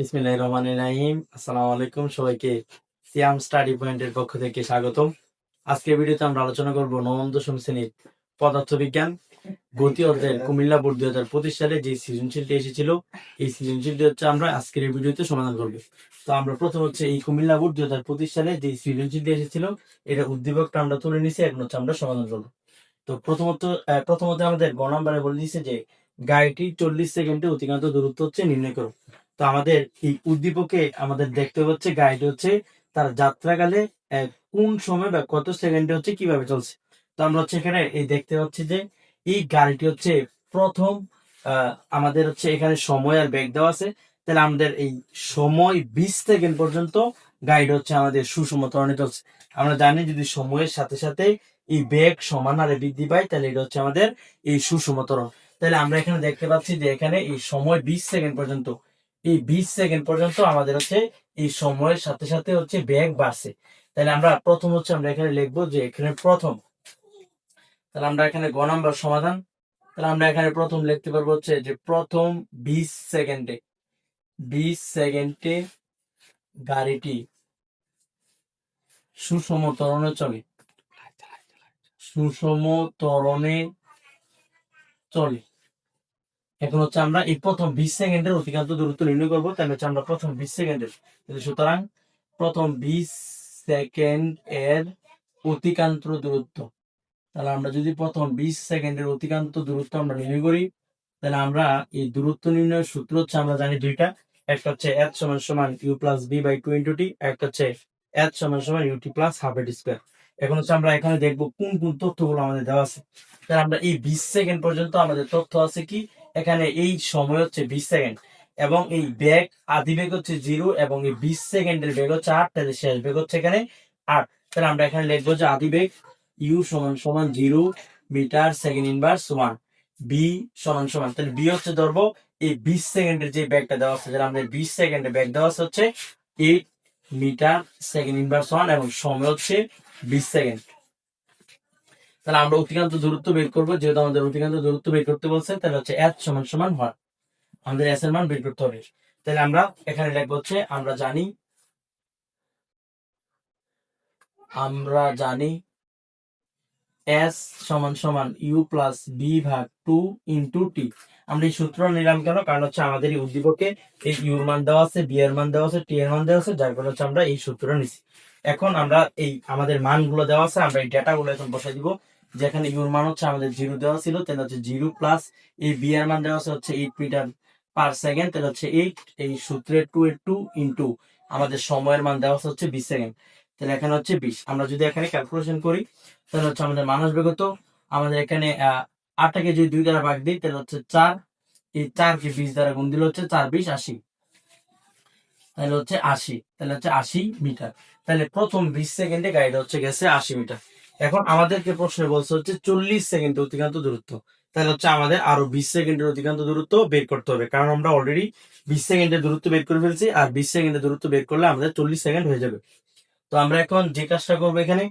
বিসমিল্লাহ রহমান রাহিম। আসসালামু আলাইকুম সবাইকে। সিয়াম স্টাডি পয়েন্টের পক্ষ থেকে স্বাগতম। আজকের ভিডিওতে আমরা আলোচনা করব নবম, দশম শ্রেণির পদার্থবিজ্ঞান, গতি অধ্যায়ের কুমিল্লা বোর্ড দুই হাজার পঁচিশ সালে যে সৃজনশীলটি এসেছিল, এই সৃজনশীলটি হচ্ছে আমরা আজকের এই ভিডিওতে সমাধান করব। তো আমরা প্রথম হচ্ছে এই কুমিল্লা বোর্ড দুই হাজার পঁচিশ সালে যে সৃজনশীলটি এসেছিল, এটা উদ্দীপকটা আমরা তুলে নিছি, এখন হচ্ছে আমরা সমাধান করব। তো প্রথমত প্রথমত আমাদের গ বলে দিয়েছে যে, গাড়িটি চল্লিশ সেকেন্ডে অতিক্রান্ত দূরত্ব হচ্ছে নির্ণয় করো। তো আমাদের এই উদ্দীপকে আমাদের দেখতে হচ্ছে গাইড হচ্ছে তার যাত্রাকালে কোন সময় বা কত সেকেন্ডে হচ্ছে, কীভাবে চলছে। তো আমরা হচ্ছে এখানে এই দেখতে পাচ্ছি যে এই গাড়িটি হচ্ছে প্রথম আমাদের হচ্ছে এখানে সময় আর বেগ দেওয়া আছে। তাহলে আমাদের এই সময় বিশ সেকেন্ড পর্যন্ত গাইড হচ্ছে আমাদের সুষম ত্বরণে চলছে। আমরা জানি যদি সময়ের সাথে সাথে এই বেগ সমান হারে বৃদ্ধি পায়, তাহলে এটা হচ্ছে আমাদের এই সুষম ত্বরণ তাহলে আমরা এখানে দেখতে পাচ্ছি যে এখানে এই সময় বিশ সেকেন্ড পর্যন্ত এই বিশ সেকেন্ড পর্যন্ত আমাদের হচ্ছে এই সময়ের সাথে সাথে হচ্ছে ব্যাগ বাড়ছে। তাহলে আমরা প্রথম হচ্ছে আমরা এখানে লিখব যে এখানে প্রথম। তাহলে আমরা এখানে গ নাম্বার সমাধান। তাহলে আমরা এখানে প্রথম লিখতে পারব হচ্ছে যে প্রথম বিশ সেকেন্ডে। বিশ সেকেন্ডে গাড়িটি সুষম তরণে চলে। সুষম তরণে চলে। এখন হচ্ছে আমরা এই প্রথম বিশ সেকেন্ডের অতিক্রান্ত দূরত্ব নির্ণয় করব, তাহলে হচ্ছে আমরা প্রথম বিশ সেকেন্ডের। সুতরাং প্রথম বিশ সেকেন্ড এর অতিক্রান্ত দূরত্ব। তাহলে আমরা যদি প্রথম বিশ সেকেন্ডের অতিক্রান্ত দূরত্ব আমরা নির্ণয় করি, তাহলে আমরা এই দূরত্ব নির্ণয়ের সূত্র হচ্ছে আমরা জানি দুইটা। একটা হচ্ছে এচ সমান সমান U plus V by two into T একটা হচ্ছে এচ সমান সমান U T plus half A T square. এখন হচ্ছে আমরা এখানে দেখব কোন কোন তথ্যগুলো আমাদের দেওয়া আছে। তাহলে আমরা এই বিশ সেকেন্ড পর্যন্ত আমাদের তথ্য আছে কি? এখানে এই সময় হচ্ছে বিশ সেকেন্ড। এবং এই ব্যাগ আদি বেগ হচ্ছে জিরো এবং এই বিশ সেকেন্ডের বেগ হচ্ছে আট, তাহলে শেষ বেগ হচ্ছে এখানে আট। তাহলে আমরা এখানে লিখব যে আদি বেগ ইউ সমান সমান zero metre second inverse one V সমান সমান, তাহলে বি হচ্ছে ধরবো এই বিশ সেকেন্ডের যে ব্যাগটা দেওয়া আছে আমাদের বিশ সেকেন্ডের ব্যাগ দেওয়া হচ্ছে eight metre second inverse one এবং সময় হচ্ছে বিশ সেকেন্ড। তাহলে আমরা অতিক্রান্ত দূরত্ব বের করব। যেহেতু আমাদের অতিক্রান্ত দূরত্ব বের করতে বলছে, তাহলে হচ্ছে এচ সমান সমান হয় আমাদের এস এর মান বের করতে হবে। তাহলে আমরা এখানে লিখব হচ্ছে, আমরা জানি আমরা জানি এস সমান সমান ইউ প্লাস বি ভাগ টু ইন্টু টি আমরা এই সূত্র নিলাম কেন? কারণ হচ্ছে আমাদের এই উদ্দীপকে এই ইউর মান দেওয়া আছে বি এর মান দেওয়া আছে টি এর মান দেওয়া আছে, যার ফলে হচ্ছে আমরা এই সূত্র নিছি। এখন আমরা এই আমাদের মানগুলো দেওয়া আছে, আমরা এই ডেটাগুলো এখন বসাই দিব। যেখানে ইউর মান হচ্ছে আমাদের জিরো দেওয়া ছিল, তাহলে হচ্ছে জিরো প্লাস এই বি এর মান দেওয়া হচ্ছে এইট মিটার পার সেকেন্ড তাহলে হচ্ছে এইট এই সূত্রের টু এর টু ইন্টু আমাদের সময়ের মান দেওয়া হচ্ছে বিশ সেকেন্ড তাহলে এখানে হচ্ছে বিশ। আমরা যদি এখানে ক্যালকুলেশন করি, তাহলে হচ্ছে আমাদের মানুষ বেগত আমাদের এখানে আটটাকে যদি দুই দ্বারা ভাগ দিই, তাহলে হচ্ছে চার, এই চারকে বিশ দ্বারা গুণ দিলে হচ্ছে চার বিশ আশি। তাহলে হচ্ছে আশি, তাহলে হচ্ছে আশি মিটার তাহলে প্রথম বিশ সেকেন্ডে গাড়িটা হচ্ছে গেছে আশি মিটার এখন আমাদেরকে প্রশ্নে বলছে হচ্ছে চল্লিশ সেকেন্ড অতিক্রান্ত দূরত্ব। তাহলে হচ্ছে আমাদের আরও বিশ সেকেন্ডের অতিক্রান্ত দূরত্ব বের করতে হবে। কারণ আমরা অলরেডি বিশ সেকেন্ডের দূরত্ব বের করে ফেলছি আর বিশ সেকেন্ডের দূরত্ব বের করলে আমাদের চল্লিশ সেকেন্ড হয়ে যাবে। তো আমরা এখন যে কাজটা করব এখানে,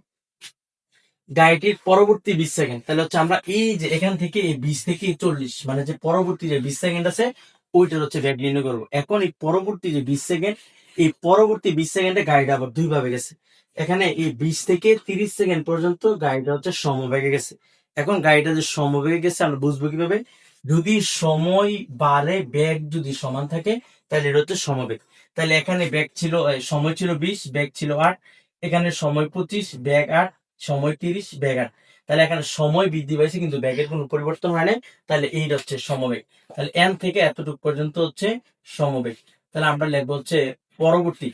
গাড়িটির পরবর্তী বিশ সেকেন্ড। তাহলে হচ্ছে আমরা এই যে এখান থেকে এই বিশ থেকে চল্লিশ মানে যে পরবর্তী যে বিশ সেকেন্ড আছে, ওইটার হচ্ছে ব্যাগ নির্ণয় করব। এখন এই পরবর্তী যে বিশ সেকেন্ড, এই পরবর্তী বিশ সেকেন্ডে গাড়িটা আবার দুই ভাবে গেছে। এখানে এই বিশ থেকে তিরিশ সেকেন্ড পর্যন্ত গাড়িটা হচ্ছে সমবেগে গেছে। এখন গাড়িটা যে সমবেগে গেছে, আমরা বুঝব কীভাবে? যদি সময় বাড়ে, ব্যাগ যদি সমান থাকে, তাহলে এটা হচ্ছে সমবেগ। তাহলে এখানে ব্যাগ ছিল সময় ছিল বিশ, ব্যাগ ছিল আট, এখানে সময় পঁচিশ, ব্যাগ আট, সময় তিরিশ, ব্যাগ আট। তাহলে এখানে সময় বৃদ্ধি পাইছে, কিন্তু ব্যাগের কোনো পরিবর্তন হয় নাই। তাহলে এইটা হচ্ছে সমবেগ। তাহলে এন থেকে এতটুকু পর্যন্ত হচ্ছে সমবেগ। তাহলে আমরা লিখব হচ্ছে পরবর্তী।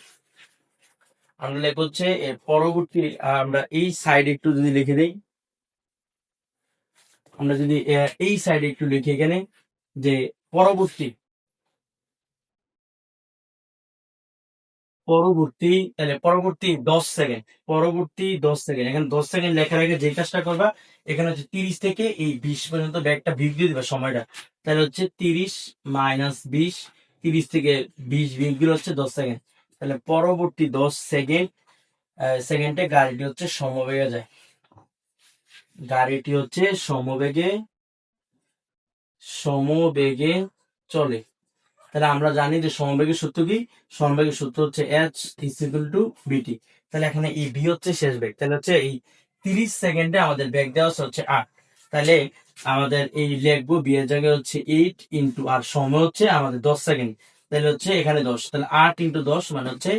আমরা লিখব হচ্ছে এ, পরবর্তী আমরা এই সাইডে একটু যদি লিখে দেই। আমরা যদি এই সাইডে একটু লিখি এখানে যে পরবর্তী পরবর্তী তাহলে পরবর্তী দশ সেকেন্ড পরবর্তী দশ সেকেন্ড এখানে দশ সেকেন্ড লেখার আগে যে কাজটা করবা এখানে হচ্ছে তিরিশ থেকে এই বিশ পর্যন্ত ব্যাগটা বিয়োগ দিয়ে দিবা সময়টা। তাহলে হচ্ছে তিরিশ মাইনাস বিশ তিরিশ থেকে বিশ দিলে হচ্ছে দশ সেকেন্ড তাহলে পরবর্তী দশ সেকেন্ড সেকেন্ডে গাড়িটি হচ্ছে সমবেগে যায়। গাড়িটি হচ্ছে সমবেগে সমবেগে চলে। তাহলে আমরা জানি যে সমবেগের সূত্র কি? সমবেগের সূত্র হচ্ছে এইচ ইজ ইকুয়াল টু বিটি তাহলে এখানে এই বি হচ্ছে শেষ বেগ তাহলে হচ্ছে এই তিরিশ সেকেন্ডে আমাদের বেগ দেওয়া হচ্ছে আট। তাহলে আমাদের এই লিখব বি এর জায়গায় হচ্ছে এইট ইন্টু আর সময় হচ্ছে আমাদের দশ সেকেন্ড। তাহলে হচ্ছে এখানে দশ। তাহলে আট ইন্টু দশ মানে হচ্ছে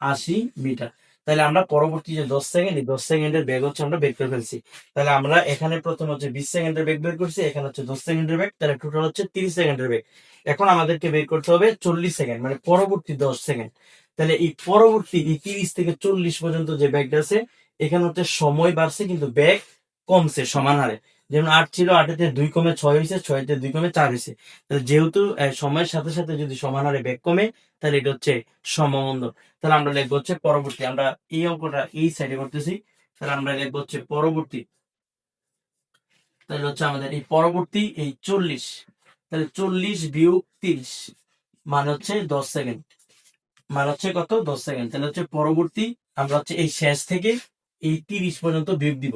আশি মিটার। তাহলে আমরা পরবর্তী যে দশ সেকেন্ড, এই দশ সেকেন্ডের ব্যাগ হচ্ছে আমরা বের করে ফেলছি। তাহলে আমরা এখানে প্রথম হচ্ছে বিশ সেকেন্ডের ব্যাগ বের করছি, এখানে হচ্ছে দশ সেকেন্ডের ব্যাগ তাহলে টোটাল হচ্ছে তিরিশ সেকেন্ডের ব্যাগ এখন আমাদেরকে বের করতে হবে চল্লিশ সেকেন্ড মানে পরবর্তী দশ সেকেন্ড। তাহলে এই পরবর্তী, এই তিরিশ থেকে চল্লিশ পর্যন্ত যে ব্যাগটা আছে, এখানে হচ্ছে সময় বাড়ছে কিন্তু ব্যাগ কমছে সমান হারে। যেমন আট ছিল আটেতে দুই কমে ছয় হয়েছে ছয়তে দুই কমে চার হয়েছে তাহলে যেহেতু সময়ের সাথে সাথে যদি সমান হারে ব্যাগ কমে, তাহলে এটা হচ্ছে সমবন্ধ। তাহলে আমরা লিখব হচ্ছে পরবর্তী। আমরা এই অঙ্কটা এই সাইডে করতেছি। তাহলে আমরা লিখব হচ্ছে পরবর্তী। তাহলে হচ্ছে আমাদের এই পরবর্তী, এই চল্লিশ। তাহলে চল্লিশ বিয়োগ তিরিশ মানে হচ্ছে দশ সেকেন্ড। মানে হচ্ছে কত? দশ সেকেন্ড। তাহলে হচ্ছে পরবর্তী, আমরা হচ্ছে এই শেষ থেকে এই তিরিশ পর্যন্ত বিয়োগ দিব।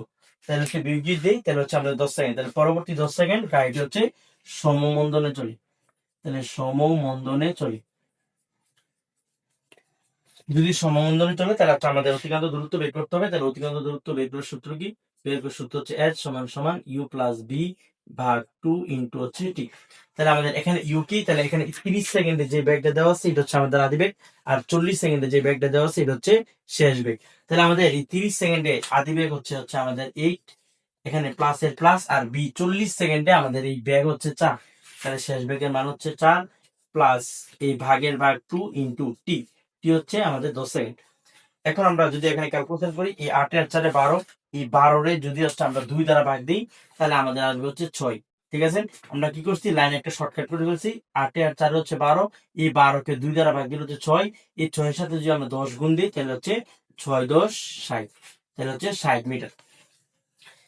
তাহলে হচ্ছে বিয়োগ দিই, তাহলে হচ্ছে আমাদের দশ সেকেন্ড তাহলে পরবর্তী দশ সেকেন্ড গাড়িটি হচ্ছে সমমন্দনে চলে। তাহলে সমমন্দনে চলে। যদি সমমন্দনে চলে, তাহলে আমাদের অতিক্রান্ত দূরত্ব বের করতে হবে। তাহলে অতিক্রান্ত দূরত্ব বের করার সূত্র কি? বের করার সূত্র হচ্ছে এস সমান সমান ইউ প্লাস বি ভাগ টু ইন্টু হচ্ছে টি তাহলে আমাদের এখানে ইউ কি তাহলে এখানে তিরিশ সেকেন্ডে যে ব্যাগটা দেওয়া আছে, এটা হচ্ছে আমাদের আদি বেগ আর চল্লিশ সেকেন্ডে যে ব্যাগটা দেওয়া আছে, এটা হচ্ছে শেষ বেগ তাহলে আমাদের এই তিরিশ সেকেন্ডে আদি বেগ হচ্ছে হচ্ছে আমাদের এইট এখানে প্লাস এর প্লাস আর বি চল্লিশ সেকেন্ডে আমাদের এই ব্যাগ হচ্ছে চার। তাহলে শেষ ব্যাগের মান হচ্ছে চার প্লাস এই ভাগের ভাগ টু ইন্টু টি টি হচ্ছে আমাদের দশ সেকেন্ড। এখন আমরা যদি এখানে ক্যালকুলেশন করি, এই আটের চারে বারো এই বারোরে যদি হচ্ছে আমরা দুই দ্বারা ভাগ দিই, তাহলে আমাদের আসবে হচ্ছে ছয়। ঠিক আছে? আমরা কি করছি? লাইনে একটা শর্টকাট করে ফেলছি। আটে আর চারে হচ্ছে বারো। এই বারোকে দুই দ্বারা ভাগ দিলে হচ্ছে ছয়। এই ছয়ের সাথে যদি আমরা দশ গুণ দিই, তাহলে হচ্ছে ছয় দশ ষাট। তাহলে হচ্ছে ষাট মিটার।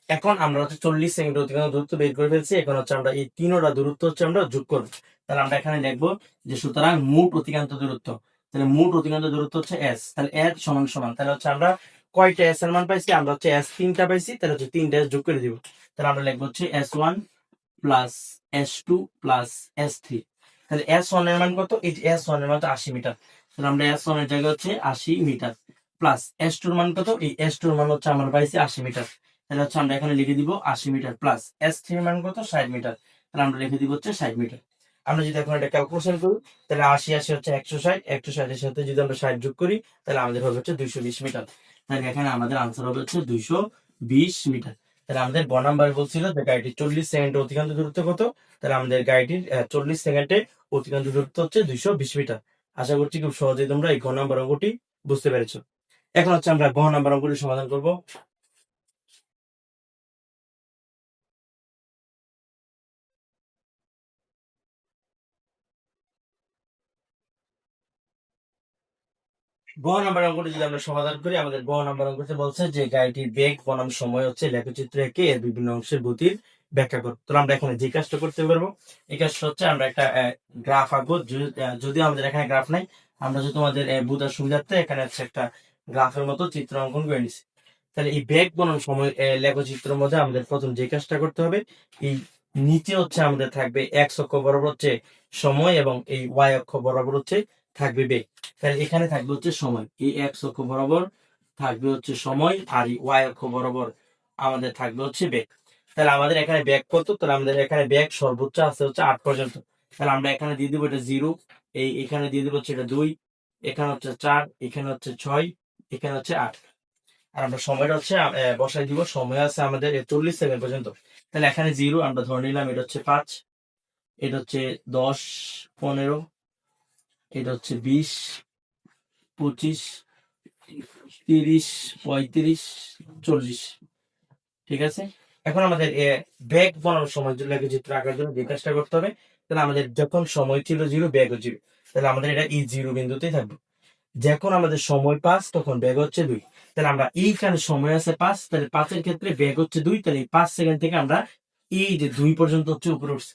এখন আমরা হচ্ছে চল্লিশ সেকেন্ড অতিক্রান্ত দূরত্ব বের করে ফেলছি। এখন হচ্ছে আমরা এই তিনোটা দূরত্ব হচ্ছে আমরা যোগ করব। তাহলে আমরা এখানে লিখব যে সুতরাং মোট অতিক্রান্ত দূরত্ব। তাহলে মোট অতিক্রান্ত দূরত্ব হচ্ছে এস তাহলে এস সমান সমান। তাহলে হচ্ছে আমরা কয়টা এস এর মান পাইছি? আমরা হচ্ছে এস তিনটা পাইছি, তাহলে হচ্ছে তিনটা এস যোগ করে দিব। তাহলে আমরা লিখব হচ্ছে S one plus S two plus S three তাহলে এস ওয়ানের মান কত? এই এস ওয়ানের মান হচ্ছে আশি মিটার। তাহলে আমরা এস ওয়ানের জায়গায় হচ্ছে আশি মিটার। প্লাস এস টুর মান কত? এই এস টুর মান হচ্ছে আমরা পাইছি আশি মিটার। তাহলে হচ্ছে আমরা এখানে লিখে দিব আশি মিটার প্লাস এস থ্রির মান কত? ষাট মিটার। তাহলে আমরা লিখে দিব হচ্ছে ষাট মিটার। আমরা যদি এখন এটা ক্যালকুলেশন করি, তাহলে আশি আশি হচ্ছে একশো ষাট, একশো ষাটের সাথে যদি আমরা ষাট যোগ করি, তাহলে আমাদের হবে হচ্ছে দুইশো বিশ মিটার। তাহলে এখানে আমাদের আনসার হবে হচ্ছে দুইশো বিশ মিটার। তাহলে আমাদের ব নাম্বার বলছিল যে গাড়িটি চল্লিশ সেকেন্ডে অতিক্রান্ত দূরত্ব কত? তাহলে আমাদের গাড়িটির চল্লিশ সেকেন্ডে অতিক্রান্ত দূরত্ব হচ্ছে দুইশো বিশ মিটার। আশা করছি খুব সহজেই তোমরা এই ঘ নাম্বার অঙ্কটি বুঝতে পেরেছ। এখন হচ্ছে আমরা ঘ নাম্বার অঙ্কটি সমাধান করব। যদি আমরা সমাধান করি, আমাদের বলছে যে বেগ সময় হচ্ছে লেখচিত্র একে এর বিভিন্ন অংশের গতির ব্যাখ্যা আমরা করতে পারব আমরা একটা গ্রাফ যদি- আমাদের এখানে গ্রাফ নাই, আমরা তোমাদের এখানে হচ্ছে একটা গ্রাফের মতো চিত্র অঙ্কন করে নিছি। তাহলে এই বেগ, বনাম সময় লেখচিত্রের মধ্যে আমাদের প্রথম যে কাজটা করতে হবে, এই নিচে হচ্ছে আমাদের থাকবে এক্স অক্ষ বরাবর হচ্ছে সময় এবং এই ওয়াই অক্ষ বরাবর হচ্ছে থাকবে বেগ তাহলে এখানে থাকবে হচ্ছে সময়। এই এক্স অক্ষ বরাবর থাকবে হচ্ছে সময় আর ওয়াই অক্ষ বরাবর আমাদের থাকবে হচ্ছে বেগ। তাহলে আমাদের এখানে ব্যাগ কত? তাহলে আমাদের এখানে ব্যাগ সর্বোচ্চ আছে হচ্ছে আট পর্যন্ত। তাহলে আমরা এখানে দিয়ে দিব এটা জিরো, এই এখানে দিয়ে দিব হচ্ছে এটা দুই, এখানে হচ্ছে চার, এখানে হচ্ছে ছয়, এখানে হচ্ছে আট। আর আমরা সময়টা হচ্ছে বসাই দিব। সময় আছে আমাদের চল্লিশ সেকেন্ড পর্যন্ত। তাহলে এখানে জিরো, আমরা ধরে নিলাম এটা হচ্ছে পাঁচ, এটা হচ্ছে দশ, পনেরো এটা হচ্ছে বিশ, পঁচিশ, তিরিশ, পঁয়ত্রিশ, চল্লিশ। ঠিক আছে? এখন আমাদের ব্যাগ বানানোর সময় লেগে চিত্র আঁকার জন্য যে কাজটা করতে হবে, তাহলে আমাদের যখন সময় ছিল জিরো ব্যাগও জিরো। তাহলে আমাদের এটা ই জিরো বিন্দুতেই থাকবে। যখন আমাদের সময় পাঁচ তখন ব্যাগ হচ্ছে দুই। তাহলে আমরা এইখানে সময় আছে পাঁচ, তাহলে পাঁচের ক্ষেত্রে ব্যাগ হচ্ছে দুই, তাহলে এই পাঁচ সেকেন্ড থেকে আমরা এই যে দুই পর্যন্ত হচ্ছে উপরে উঠছে।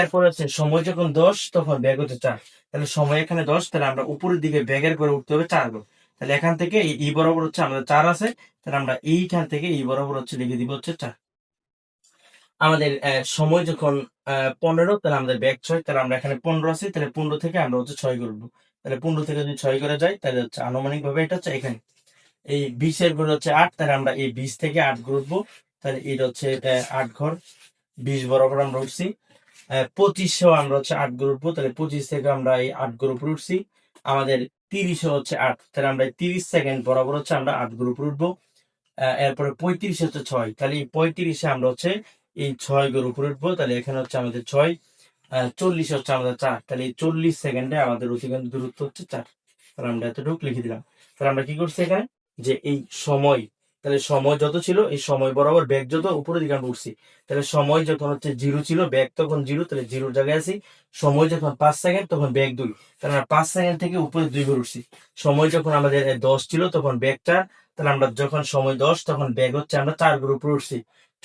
এরপর হচ্ছে সময় যখন দশ, তখন ব্যাগ হচ্ছে চার। তাহলে সময় এখানে দশ, তাহলে আমরা উপরের দিকে ব্যাগের করে উঠতে হবে চার গুণ তাহলে এখান থেকে ই বরাবর হচ্ছে আমাদের চার আছে, তাহলে আমরা এইখান থেকে ই বরাবর হচ্ছে লিখে দিব হচ্ছে চার। আমাদের সময় যখন পনেরো, তাহলে আমাদের ব্যাগ ছয়, তাহলে আমরা এখানে পনেরো আছি, তাহলে পনেরো থেকে আমরা হচ্ছে ছয় করব। তাহলে পনেরো থেকে যদি ছয় করে যাই তাহলে হচ্ছে আনুমানিক ভাবে এটা হচ্ছে এখানে। এই বিশের ঘর হচ্ছে আট, তাহলে আমরা এই বিশ থেকে আট ঘুরবো তাহলে এটা হচ্ছে আট ঘর, বিশ বরাবর আমরা উঠছি। পঁচিশশো আমরা হচ্ছে আট গ্রুপ তাহলে পঁচিশ থেকে আমরা এই আট গ্রুপ উঠছি আমাদের তিরিশে হচ্ছে আট, তাহলে আমরা তিরিশ সেকেন্ড বরাবর হচ্ছে আমরা আট গ্রুপ উঠবো এরপরে পঁয়ত্রিশ হচ্ছে ছয়, তাহলে এই পঁয়ত্রিশে আমরা হচ্ছে এই ছয় গ্রুপ উঠবো তাহলে এখানে হচ্ছে আমাদের ছয় চল্লিশ হচ্ছে আমাদের চার, তাহলে এই চল্লিশ সেকেন্ডে আমাদের অতিক্রান্ত দূরত্ব হচ্ছে চার। তাহলে আমরা এতটুকু লিখে দিলাম। তাহলে আমরা কি করছি এখানে? যে এই সময় তাহলে সময় যত ছিল, এই সময় বরাবর ব্যাগ যত, উপরের দিকে আমরা উঠছি। তাহলে সময় যখন হচ্ছে জিরো ছিল ব্যাগ তখন জিরো তাহলে জিরোর জায়গায় আছি। সময় যখন পাঁচ সেকেন্ড তখন ব্যাগ দুই। তাহলে আমরা পাঁচ সেকেন্ড থেকে উপরে দুই ঘর উঠছি। সময় যখন আমাদের দশ ছিল, তখন ব্যাগ চার। তাহলে আমরা যখন সময় দশ, তখন ব্যাগ হচ্ছে আমরা চার ঘর উপরে উঠছি।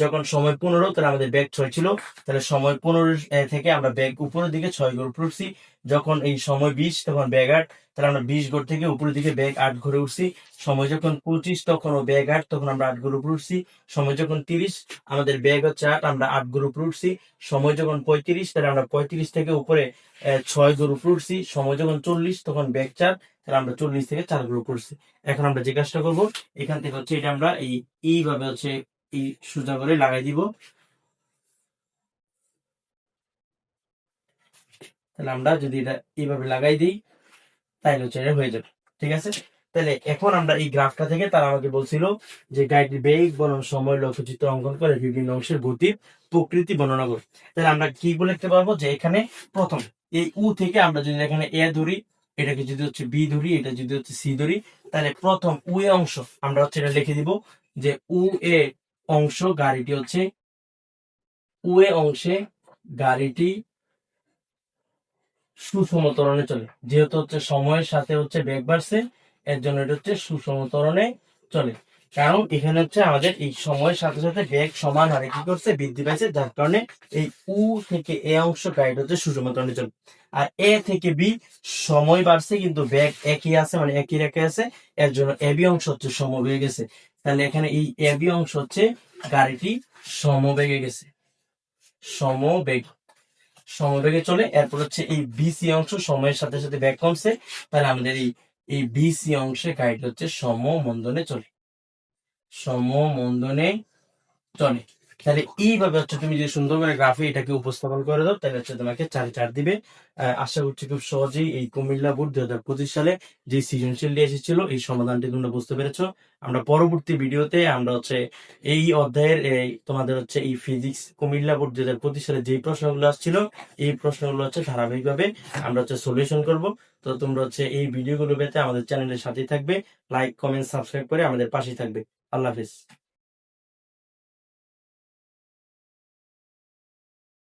যখন সময় পনেরো, তাহলে আমাদের ব্যাগ ছয় ছিল। তাহলে সময় পনেরো থেকে আমরা ব্যাগ উপরের দিকে ছয় ঘর উপরে উঠছি। যখন এই সময় বিশ, তখন ব্যাগ আট। তাহলে আমরা বিশ ঘর থেকে উপরের দিকে ব্যাগ আট ঘরে উঠছি। সময় যখন পঁচিশ, তখন ও ব্যাগ আট, তখন আমরা আট ঘর উপরে উঠছি। সময় যখন তিরিশ, আমাদের ব্যাগ হচ্ছে আট আমরা আট ঘর উপরে উঠছি। সময় যখন পঁয়ত্রিশ, তাহলে আমরা পঁয়ত্রিশ থেকে উপরে ছয় ঘর উপরে উঠছি। সময় যখন চল্লিশ, তখন ব্যাগ চার, তাহলে আমরা চল্লিশ থেকে চার ঘর উপরে উঠছি। এখন আমরা যে কাজটা করব, এখান থেকে হচ্ছে এটা আমরা এই এইভাবে হচ্ছে এই সোজা করে লাগাই দিব। তাহলে আমরা যদি এটা এইভাবে লাগাই দিই, তাহলে হচ্ছে হয়ে যাবে। ঠিক আছে? তাহলে এখন আমরা এই গ্রাফটা থেকে তারা আমাকে বলছিল যে গাড়িটির বেগ বনাম সময় লক্ষ্যচিত্র অঙ্কন করে বিভিন্ন অংশের গতির প্রকৃতি বর্ণনা করে। তাহলে আমরা কি বলে লিখতে পারব? যে এখানে প্রথম, এই উ থেকে আমরা যদি এখানে এ ধরি, এটাকে যদি হচ্ছে বি ধরি, এটা যদি হচ্ছে সি ধরি, তাহলে প্রথম উ এ অংশ আমরা হচ্ছে এটা লিখে দিব যে উ এ অংশ গাড়িটি হচ্ছে উ এ অংশে গাড়িটি সুষম ত্বরণে চলে। যেহেতু হচ্ছে সময়ের সাথে হচ্ছে বেগ বাড়ছে, এর জন্য এটা হচ্ছে সুষম ত্বরণে চলে। কারণ এখানে হচ্ছে আমাদের এই সময়ের সাথে সাথে বেগ সমান হারে কি করছে, বৃদ্ধি পাইছে, যার কারণে এই উ থেকে এ অংশ গাইড হচ্ছে সুষম ত্বরণে চলে। আর এ থেকে বি সময় বাড়ছে, কিন্তু বেগ একই আছে মানে একই রেখে আছে, এর জন্য এ বি অংশ হচ্ছে সমবেগে গেছে। তাহলে এখানে এই এবি অংশ হচ্ছে গাড়িটি সমবেগে গেছে। সমবেগ। সমবেগে চলে, এরপর হচ্ছে এই বিসি অংশ সময়ের সাথে সাথে ব্যাগ কমছে, তাহলে আমাদের এই এই বিসি অংশে গাড়িটি হচ্ছে সমমন্দনে চলে। সমমন্দনে চলে। তাহলে এইভাবে হচ্ছে তুমি যদি সুন্দর করে গ্রাফে এটাকে উপস্থাপন করে দাও তাহলে হচ্ছে তোমাকে চারে চার দিবে। আশা করছি খুব সহজেই এই কুমিল্লা বোর্ড দুই হাজার পঁচিশ সালে যে সৃজনশীল দিয়ে এসেছিল এই সমাধানটি তোমরা বুঝতে পেরেছ। আমরা পরবর্তী ভিডিওতে আমরা হচ্ছে এই অধ্যায়ের তোমাদের হচ্ছে এই ফিজিক্স কুমিল্লা বোর্ড দুই হাজার পঁচিশ সালে যে প্রশ্নগুলো আসছিল এই প্রশ্নগুলো হচ্ছে ধারাবাহিকভাবে আমরা হচ্ছে সলিউশন করব। তো তোমরা হচ্ছে এই ভিডিওগুলো পেতে আমাদের চ্যানেলের সাথেই থাকবে। লাইক কমেন্ট সাবস্ক্রাইব করে আমাদের পাশেই থাকবে। আল্লাহ হাফিজ।